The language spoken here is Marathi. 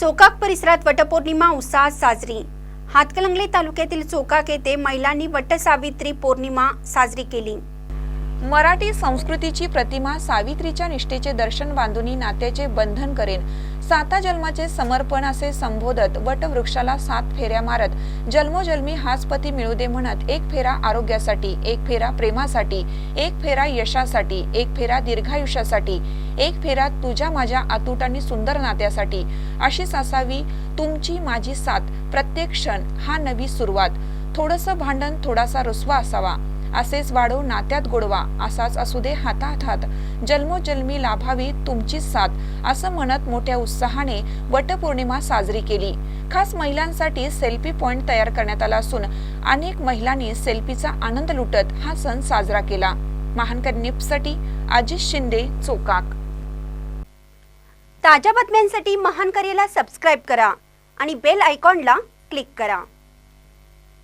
चोकाक परिसरात वटपौर्णिमा उत्साहात साजरी. हातकलंगले तालुक्यातील चोकाक येथे महिलांनी वटसावित्री पौर्णिमा साजरी केली. मराठी संस्कृतीची प्रतिमा सावित्रीच्या निष्ठेचे दर्शन बांधुनी नात्याचे बंधन करेन. साता जन्माचे समर्पण असे संबोधत वटवृक्षाला सात फेऱ्या मारत जन्मोजन्मी हाच पती मिळू दे म्हणत एक फेरा आरोग्यासाठी एक फेरा प्रेमासाठी एक फेरा यशासाठी एक फेरा दीर्घायुष्यासाठी एक फेरा तुझ्या माझ्या अतूट आणि सुंदर नात्यासाठी. अशीच असावी तुमची माझी साथ प्रत्येक क्षण हा नवी सुरुवात. थोडंसं भांडण थोडासा रुसवा असावा. असेच वाढो नात्यात गोडवा असाच असू दे हातात हात जन्मोजन्मी लाभावी तुमची साथ असं म्हणत मोठ्या उत्साहाने वटपौर्णिमा साजरी केली. खास महिलांसाठी सेल्फी पॉइंट तयार करण्यात आला असून अनेक महिलांनी सेल्फीचा आनंद लुटत हा सण साजरा केला. महानकर निपसाठी अजित शिंदे चोकाक. ताज्या बातम्यांसाठी महानकरेला सबस्क्राईब करा आणि बेल आयकॉनला क्लिक करा.